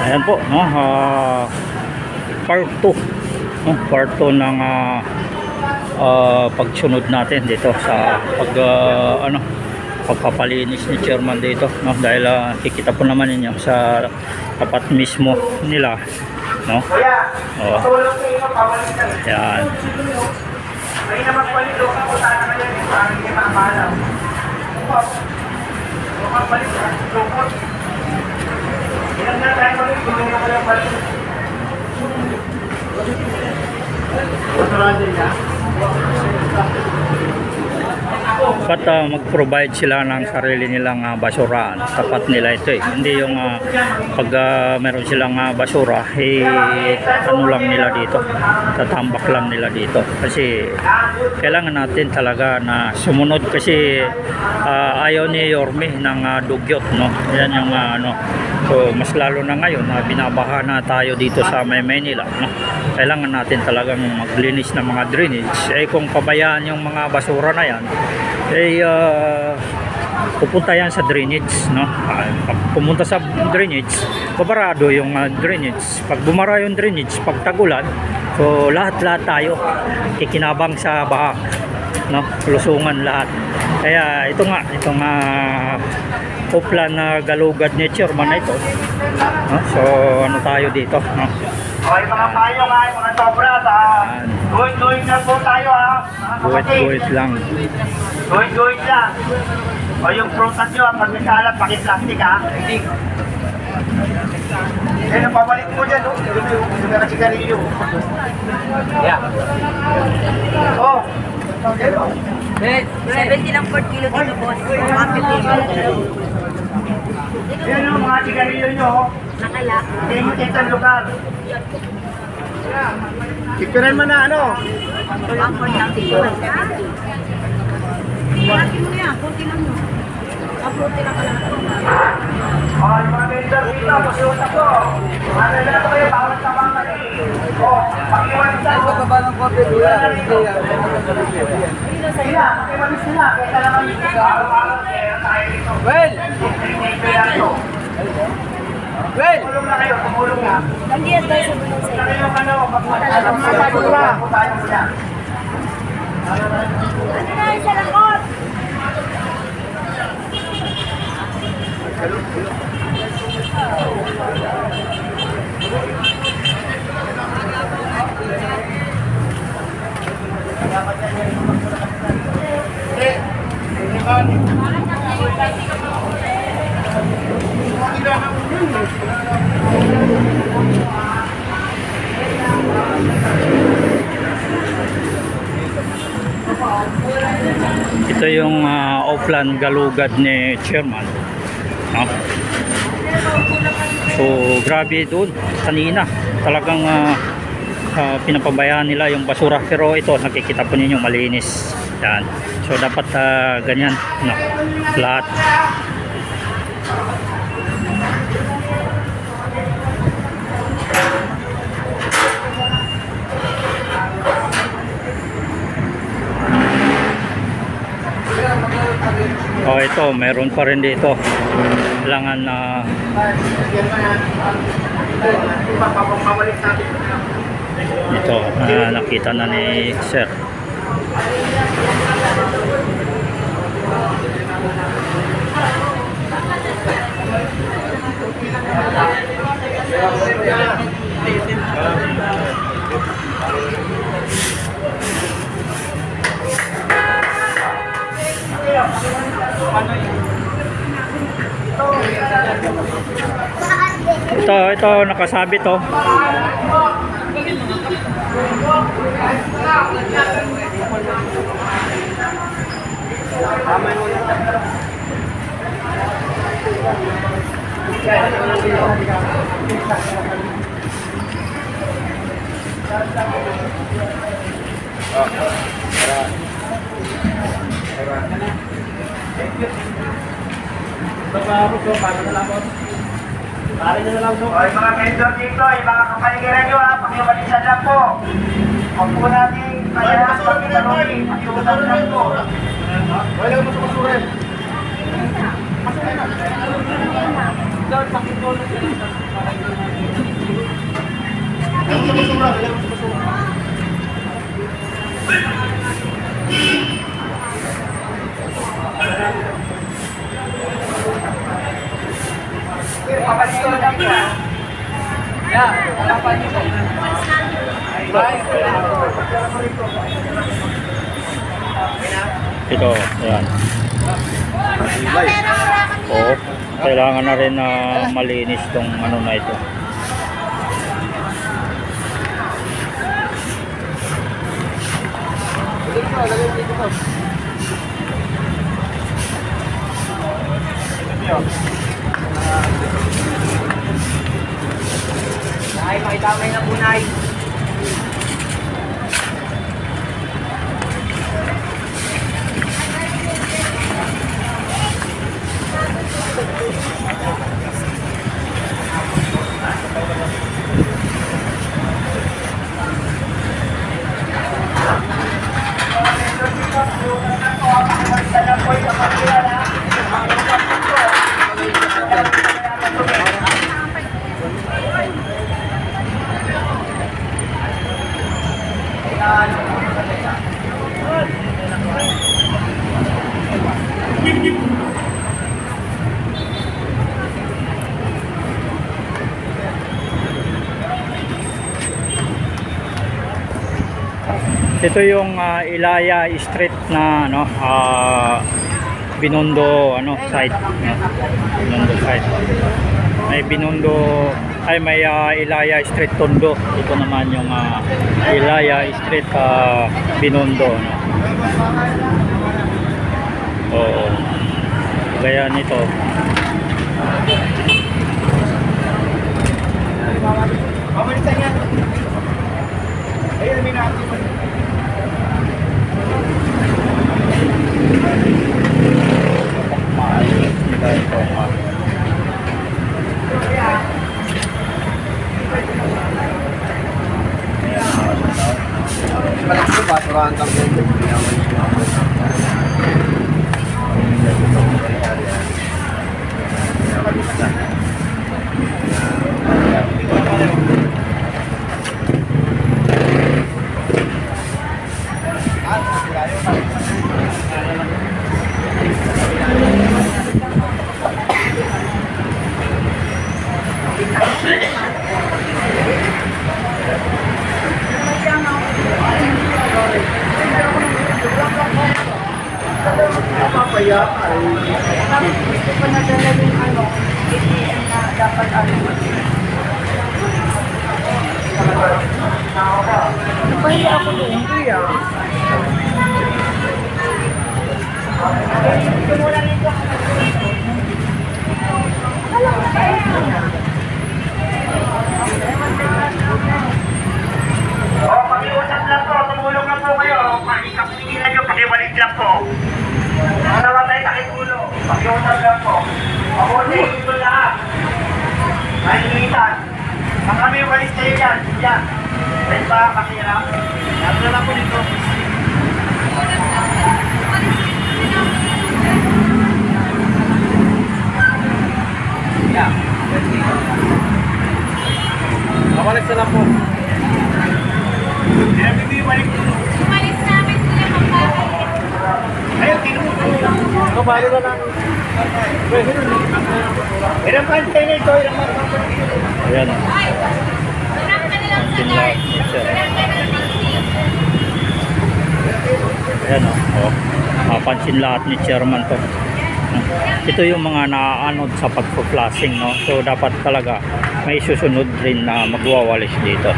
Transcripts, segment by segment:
Ayan po, no? ah, part 2. No? Part 2 ng ah, ah, pagsunod natin dito sa pag ah, ano pagpapalinis ni chairman dito no? Dahil ah, kikita po naman ninyo sa tapat mismo nila no? Oh. Yan May naman po yung luka po sana ngayon, eh, para hindi makapalaw. Luka balik ka, lukot. Ilan na Masarado niya? Dapat ah, mag-provide sila ng sarili nilang ah, basura. Tapat nila ito eh. Hindi yung ah, pag ah, meron silang ah, basura eh ano lang nila dito tatambak lang nila dito. Kasi kailangan natin talaga na sumunod kasi ah, ayaw ni Yorme ng ah, dugyot no? Yan yung ah, ano. So mas lalo na ngayon na binabaha na tayo dito sa May Manila no kailangan natin talagang maglinis ng mga drainage. Eh kung pabayaan yung mga basura na yan eh ah, pupunta yan sa drainage no? Ah, pag pumunta sa drainage babarado yung ah, drainage. Pag bumara yung drainage pag tagulan so lahat lahat tayo kikinabang sa baha no? Lusungan lahat. Kaya ito nga itong uh, uplan na galugad ni chairman na ito no? so ano tayo dito no Okay, mga payo nga, mga sobra, sa Going-going na po tayo ha, kapatid. guwit lang Going-going lang. O yung prutas nyo, pag may kalat, pakiplastic ha. Hindi. Yan ang pabalik mo dyan, no? Yung mga sigarilyo. Yeah. Oh. Okay, oh. 70 lang per kilo dito, boss. 150. Yan yung mga sigarilyo nyo, oh. Nakala. Mo kitang lugar. Picturean mo na ano? 140 lang dito. Laki mo yan, kunti lang yun. Kaputi lang ka lang. Oh, yung mga vendor dito, pasiusap ko. Ano na ito kayo, bawal sa mga kali. Oh, pakiwan sa Ano ba ng kopi? Kuya, Sila, pakiwalis sila. Kaya naman yung sa araw-araw, kaya tayo dito. Well! Well! Tumulong na kayo, tumulong na. Hindi yan tayo sa bulong na kayong ano, sila. Ano na yung sa ito yung uh, offline galugad ni chairman no? so grabe doon. Kanina talagang ah, ah, pinapabayaan nila yung basura. Pero ito nakikita po ninyo malinis. Yan. So dapat ah, ganyan. No? lahat Oh, ito, meron pa rin dito. Kailangan na natin. ito, ah, nakita na ni Sir. Ito, ito, nakasabit oh. Pare na lang O, yung mga vendor dito, yung mga kapaligiran nyo ha, pakiwalisan lang po. Huwag po natin kaya pagkitanong, pakiwalisan lang po. Wala mo sa masurin. Doon, pakitulong Papalito lang po. Yeah, harapan niyo po. Ito, yan. Oo. Kailangan na rin na malinis tong ano na ito. Nay, makitamay na po, Ito yung ah, Ilaya Street na ano, ah, Binondo ano site, no? Binondo site. May Binondo ay may ah, Ilaya Street Tondo. Ito naman yung ah, Ilaya Street ah, Binondo, no. Oo. Gaya nito. Gusto ko nadala yung ano, ATM na dapat ano. Napahiya ako doon, kuya. O, pakiusap lang po, tumulong lang po kayo. Pakikapigilan nyo, pakiwalit lang po. Ano naman tayo takipulo? Pakiusap lang po. Mabuti, ito lahat. Mahilitan. Ang kami walis kayo yan. Yan. Pwede ba pakirap? Ano na lang po dito? Yeah. Mawalik na lang po. Hindi balik po. Umalis namin sila magkakain. Ayun, tinutulong. Kabalo na lang. Ilang na ito, ilang pantay. Ayan. Ka na sa sir. Harap ka. Ayan o. Oh. Mapansin lahat ni chairman to. Ito yung mga naaanod sa pagpo-flashing, no? So, dapat talaga may susunod rin na magwawalis dito.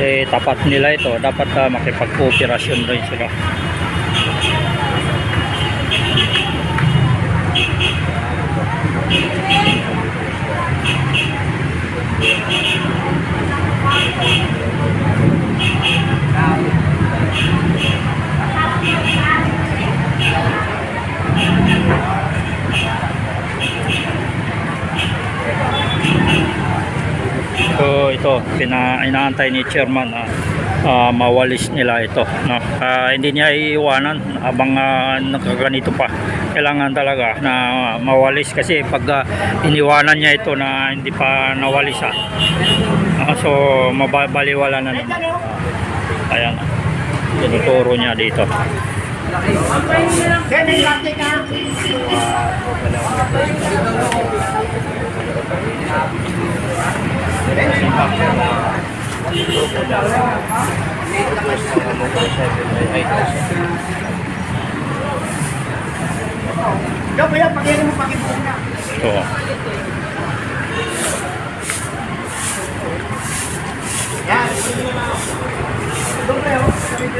Eh, tapat nila ito. Dapat uh, makipag-cooperasyon rin sila. So ito, pina, inaantay ni chairman na ah, mawalis nila ito. No? Ah, hindi niya iiwanan habang ah, nagkaganito pa. Kailangan talaga na mawalis kasi pag ah, iniwanan niya ito na hindi pa nawalis ah, ah, so mababaliwala na naman. Ayan. Tinuturo niya dito. Ganyan Ito. Yan. Doon kayo, sabi ko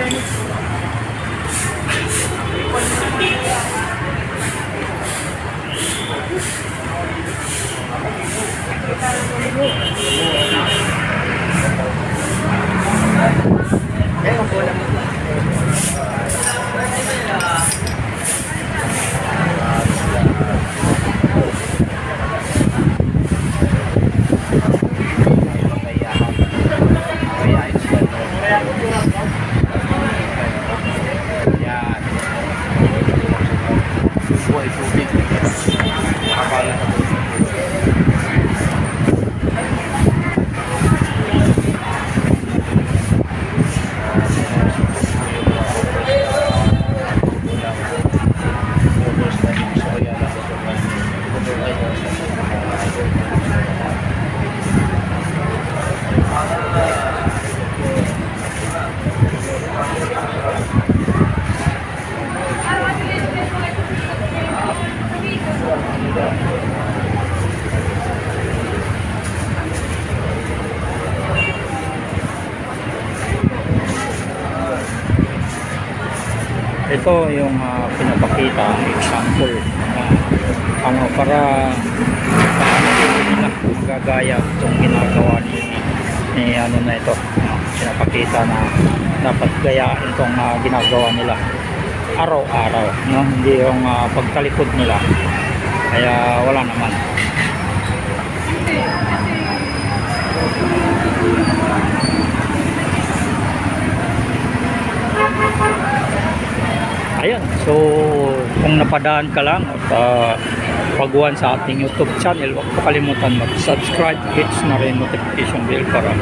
Ito yung ah, pinapakita example. Ah, ang para nila magagaya itong ginagawa ni, ni ano na ito ah, pinapakita na dapat gayain itong ah, ginagawa nila araw-araw no? Hindi yung ah, pagtalikod nila. Kaya wala naman Ayan, so kung napadaan ka lang at uh, paguhan sa ating YouTube channel, huwag kalimutan mag-subscribe, hits na rin notification bell para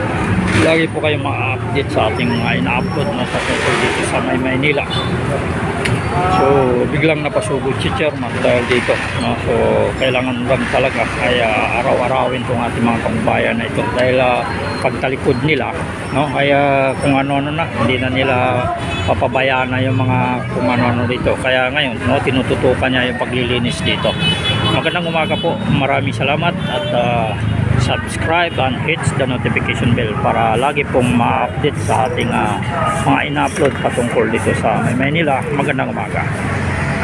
lagi po kayong ma-update sa ating mga ina-upload na sa dito sa May Maynila. So, biglang napasugod si Chairman dahil dito. No? So, kailangan lang talaga ay uh, araw-arawin itong ating mga kababayan na ito dahil uh, pagtalikod nila, no? ay uh, kung ano-ano na, hindi na nila papabayaan na yung mga kung ano-ano dito. Kaya ngayon, no, tinututukan niya yung paglilinis dito. Magandang umaga po. Maraming salamat at uh, subscribe and hits the notification bell para lagi pong ma-update sa ating uh, mga ina-upload patungkol dito sa Manila. Magandang umaga.